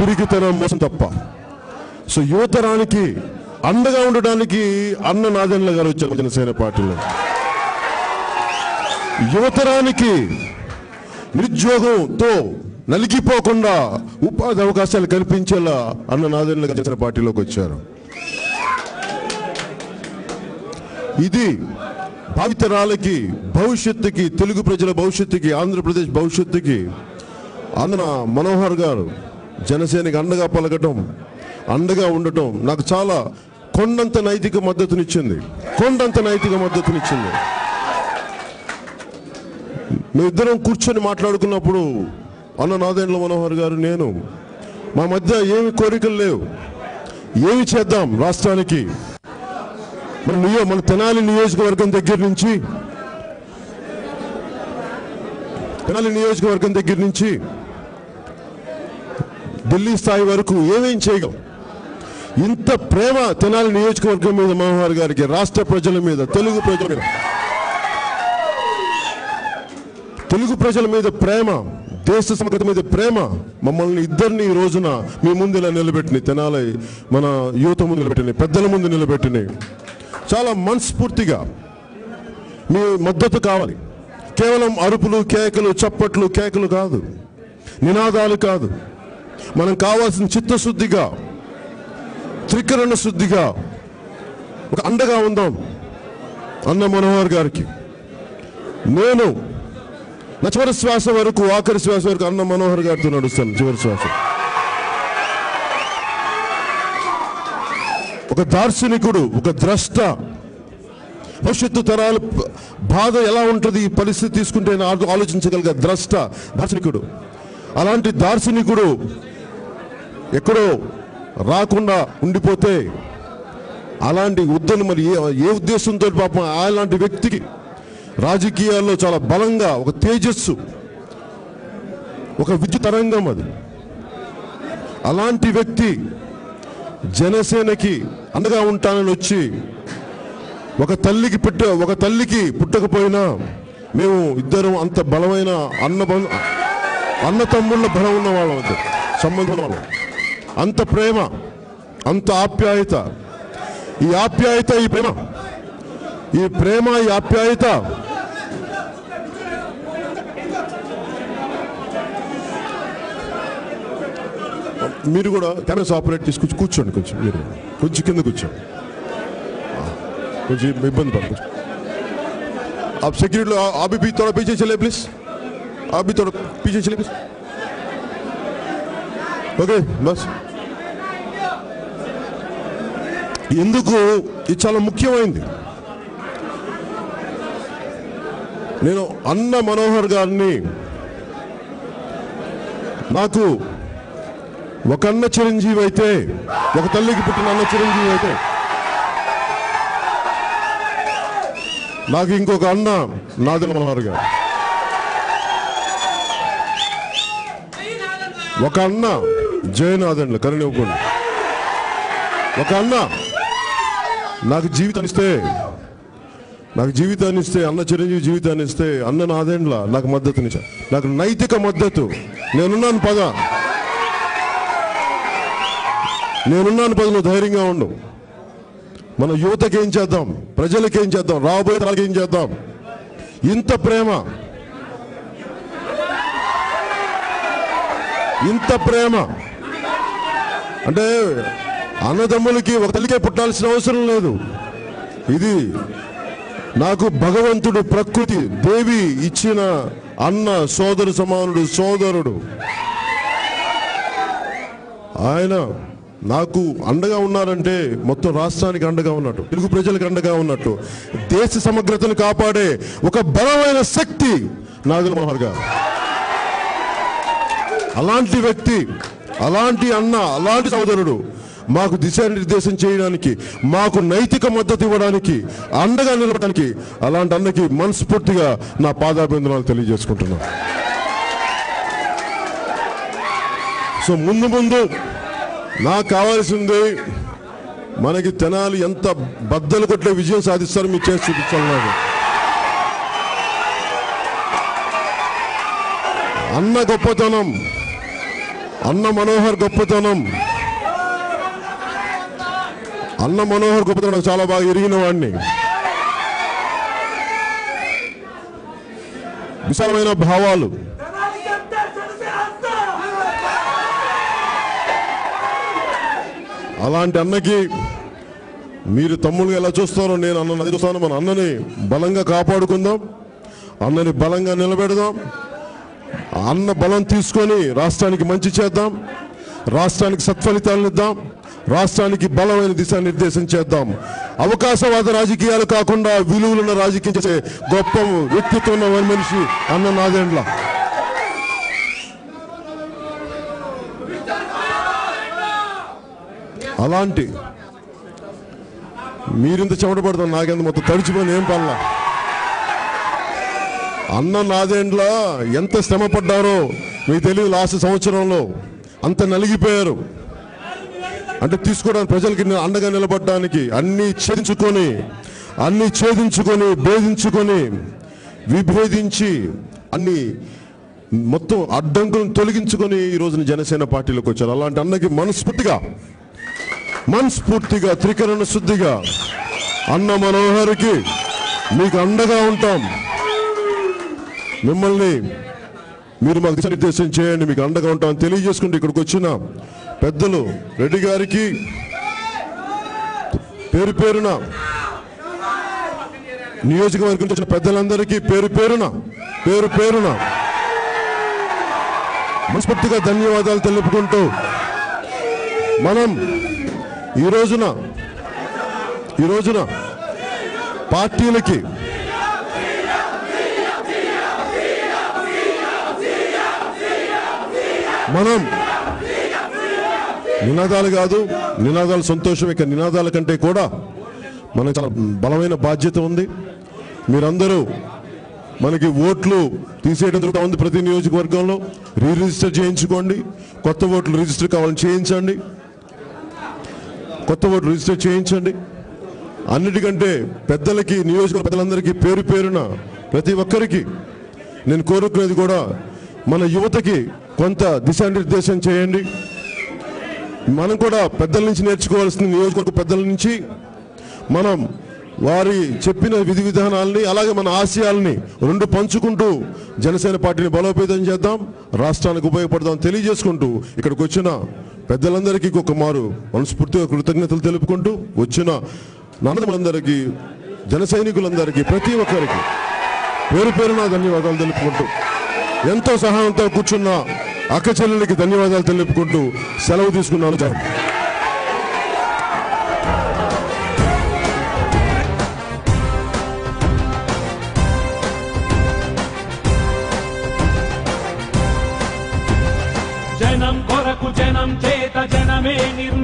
పిరికితనం మోసం తప్ప. సో యువతరానికి అండగా ఉండడానికి అన్న నాదెండ్ల గారు వచ్చారు జనసేన పార్టీలో. యువతరానికి నిరుద్యోగంతో నలిగిపోకుండా ఉపాధి అవకాశాలు కల్పించేలా అన్న నాదెండ్ల గారు జనసేన పార్టీలోకి వచ్చారు. ఇది భావితరాలకి భవిష్యత్తుకి తెలుగు ప్రజల భవిష్యత్తుకి ఆంధ్రప్రదేశ్ భవిష్యత్తుకి అన్న మనోహర్ గారు జనసేనకి అండగా పలకటం అండగా ఉండటం నాకు చాలా కొండంత నైతిక మద్దతునిచ్చింది. కొండంత నైతిక మద్దతునిచ్చింది. మేమిద్దరం కూర్చొని మాట్లాడుకున్నప్పుడు అన్న నాదేండ్ల మనోహర్ గారు నేను మా మధ్య ఏమి కోరికలు లేవు. ఏమి చేద్దాం రాష్ట్రానికి? మన నియో మన తెనాలి నియోజకవర్గం దగ్గర నుంచి తెనాలి నియోజకవర్గం దగ్గర నుంచి ఢిల్లీ స్థాయి వరకు ఏమేం చేయగలం? ఇంత ప్రేమ తెనాలి నియోజకవర్గం మీద మనోహర్ గారికి రాష్ట్ర ప్రజల మీద తెలుగు ప్రజల మీద. తెలుగు ప్రజల మీద ప్రేమ దేశ సమగ్రత మీద ప్రేమ మమ్మల్ని ఇద్దరిని ఈ రోజున మీ ముందు ఇలా నిలబెట్టినాయి తెనాలి మన యువత ముందు నిలబెట్టినాయి పెద్దల ముందు నిలబెట్టినాయి చాలా మనస్ఫూర్తిగా మీ మద్దతు కావాలి. కేవలం అరుపులు కేకలు చప్పట్లు కేకలు కాదు. నినాదాలు కాదు. మనం కావాల్సిన చిత్తశుద్ధిగా త్రికరణ శుద్ధిగా ఒక అండగా ఉందాం. అన్న మనోహర్ గారికి. నేను నా చివరి శ్వాస వరకు ఆఖరి శ్వాస వరకు అన్న మనోహర్ గారితో నడుస్తాను చివరి శ్వాస. ఒక దార్శనికుడు ఒక ద్రష్ట భవిష్యత్తు తరాల బాధ ఎలా ఉంటుంది ఈ పరిస్థితి తీసుకుంటే ఆలోచించగలిగే ద్రష్ట దార్శనికుడు. అలాంటి దార్శనికుడు ఎక్కడో రాకుండా ఉండిపోతే అలాంటి ఉద్దను మరి ఏ ఏ ఉద్దేశంతో పాపం అలాంటి వ్యక్తికి రాజకీయాల్లో చాలా బలంగా ఒక తేజస్సు ఒక విద్యుత్ తరంగం అది. అలాంటి వ్యక్తి జనసేనకి అండగా ఉంటానని వచ్చి ఒక తల్లికి పుట్ట ఒక తల్లికి పుట్టకపోయినా మేము ఇద్దరం అంత బలమైన అన్న బం- అన్న తమ్ముళ్ళ బలం ఉన్న వాళ్ళం అంతే సంబంధం వాళ్ళం. అంత ప్రేమ అంత ఆప్యాయత ఈ ఆప్యాయత ఈ ప్రేమ ఈ ప్రేమ ఈ ఆప్యాయత మీరు కూడా కెమెరాస్ ఆపరేట్ తీసుకొచ్చి కూర్చోండి కొంచెం మీరు కొంచెం కింద కూర్చోండి ఆ, కొంచెం ఇబ్బంది పడ కొంచెం आप सिक्योरिटी लो आप भी थोड़ा पीछे चले प्लीज आप भी थोड़ा पीछे चले प्लीज ఓకే బస్ ఎందుకు? ఇది చాలా ముఖ్యమైంది. నేను అన్న మనోహర్ గారిని నాకు ఒక అన్న చిరంజీవి అయితే ఒక తల్లికి పుట్టిన అన్న చిరంజీవి అయితే నాకు ఇంకొక అన్న నాదన మనోహర్ గారు. ఒక అన్న జయనాథండ్ల కరుణ ఒక అన్న నాకు జీవితాన్ని ఇస్తే నాకు జీవితాన్ని ఇస్తే అన్న చిరంజీవి జీవితాన్ని ఇస్తే అన్న నాదేండ్ల నాకు మద్దతునిచ్చా నాకు నైతిక మద్దతు. నేనున్నాను పద. నేనున్నాను పద నువ్వు ధైర్యంగా ఉండు. మన యువతకి ఏం చేద్దాం? ప్రజలకి ఏం చేద్దాం? రాబోయే తరాలకి ఏం చేద్దాం? ఇంత ప్రేమ. ఇంత ప్రేమ. అంటే అన్నదమ్ములకి ఒక తల్లికే పుట్టాల్సిన అవసరం లేదు. ఇది నాకు భగవంతుడు ప్రకృతి దేవి ఇచ్చిన అన్న సోదరు సమానుడు సోదరుడు. ఆయన నాకు అండగా ఉన్నారంటే మొత్తం రాష్ట్రానికి అండగా ఉన్నట్టు తెలుగు ప్రజలకు అండగా ఉన్నట్టు దేశ సమగ్రతను కాపాడే ఒక బలమైన శక్తి నాగుల గారు. అలాంటి వ్యక్తి అలాంటి అన్న అలాంటి సోదరుడు మాకు దిశానిర్దేశం చేయడానికి మాకు నైతిక మద్దతు ఇవ్వడానికి అండగా నిలబడడానికి అలాంటి అన్నకి మనస్ఫూర్తిగా నా పాదాభిందనాలు తెలియజేసుకుంటున్నాను సో ముందు ముందు నాకు కావాల్సింది మనకి తెనాలి ఎంత బద్దలు కొట్టే విజయం సాధిస్తారో మీరు చేసి చూపించాలి నాకు. అన్న గొప్పతనం అన్న మనోహర్ గొప్పతనం అన్న మనోహర్ గొప్పతనం చాలా బాగా ఎరిగిన వాడిని. విశాలమైన భావాలు. అలాంటి అన్నకి మీరు తమ్ముళ్ళు ఎలా చూస్తారో నేను అన్న అది చూస్తాను మన అన్నని బలంగా కాపాడుకుందాం అన్నని బలంగా నిలబెడదాం అన్న బలం తీసుకొని రాష్ట్రానికి మంచి చేద్దాం రాష్ట్రానికి సత్ఫలితాలను ఇద్దాం. రాష్ట్రానికి బలమైన దిశానిర్దేశం చేద్దాం. అవకాశవాద రాజకీయాలు కాకుండా విలువలున్న రాజకీయం చేసే గొప్ప వ్యక్తిత్వం ఉన్న మనిషి అన్న నాదేండ్ల అలాంటి మీరింత చెమట పడతాం నాకెంత మొత్తం తడిచిపోయిన ఏం పనుల? అన్న నాదేండ్ల ఎంత శ్రమ పడ్డారో మీకు తెలియదు లాస్ట్ సంవత్సరంలో అంత నలిగిపోయారు. అంటే తీసుకోవడానికి ప్రజలకి అండగా నిలబడడానికి అన్ని ఛేదించుకొని అన్ని ఛేదించుకొని భేదించుకొని విభేదించి అన్ని మొత్తం అడ్డంకులను తొలగించుకొని ఈ రోజున జనసేన పార్టీలోకి వచ్చారు. అలాంటి అన్నకి మనస్ఫూర్తిగా మనస్ఫూర్తిగా త్రికరణ శుద్ధిగా అన్న మనోహర్కి మీకు అండగా ఉంటాం. మిమ్మల్ని మీరు మాకు దిశానిర్దేశం చేయండి మీకు అండగా ఉంటామని తెలియజేసుకుంటే ఇక్కడికి వచ్చిన పెద్దలు రెడ్డి గారికి పేరు పేరున నియోజకవర్గం వచ్చిన పెద్దలందరికీ పేరు పేరున పేరు పేరున మనస్ఫూర్తిగా ధన్యవాదాలు తెలుపుకుంటూ మనం ఈ రోజున ఈ రోజున పార్టీలకి మనం నినాదాలు కాదు నినాదాలు సంతోషం. ఇక నినాదాల కంటే కూడా మనకు చాలా బలమైన బాధ్యత ఉంది. మీరందరూ మనకి ఓట్లు తీసేయడం జరుగుతూ ఉంది ప్రతి నియోజకవర్గంలో. రీ రిజిస్టర్ చేయించుకోండి. కొత్త ఓట్లు రిజిస్టర్ కావాలని చేయించండి. కొత్త ఓట్లు రిజిస్టర్ చేయించండి. అన్నిటికంటే పెద్దలకి నియోజకవర్గ పెద్దలందరికీ పేరు పేరున ప్రతి ఒక్కరికి నేను కోరుకునేది కూడా మన యువతకి కొంత దిశానిర్దేశం చేయండి. మనం కూడా పెద్దల నుంచి నేర్చుకోవాల్సింది నియోజకవర్గ పెద్దల నుంచి మనం వారి చెప్పిన విధి విధానాలని అలాగే మన ఆశయాల్ని రెండు పంచుకుంటూ జనసేన పార్టీని బలోపేతం చేద్దాం రాష్ట్రానికి ఉపయోగపడదాం తెలియజేసుకుంటూ ఇక్కడికి వచ్చిన పెద్దలందరికీ ఒక మారు మనస్ఫూర్తిగా కృతజ్ఞతలు తెలుపుకుంటూ వచ్చిన నాన్నలందరికీ జన సైనికులందరికీ ప్రతి ఒక్కరికి పేరు పేరున ధన్యవాదాలు తెలుపుకుంటూ ఎంతో సహాయంతో కూర్చున్న అక్క చెల్లెలకి ధన్యవాదాలు తెలుపుకుంటూ సెలవు తీసుకున్నాను. జనం కొరకు జనం చేత జనమే నిర్మించిన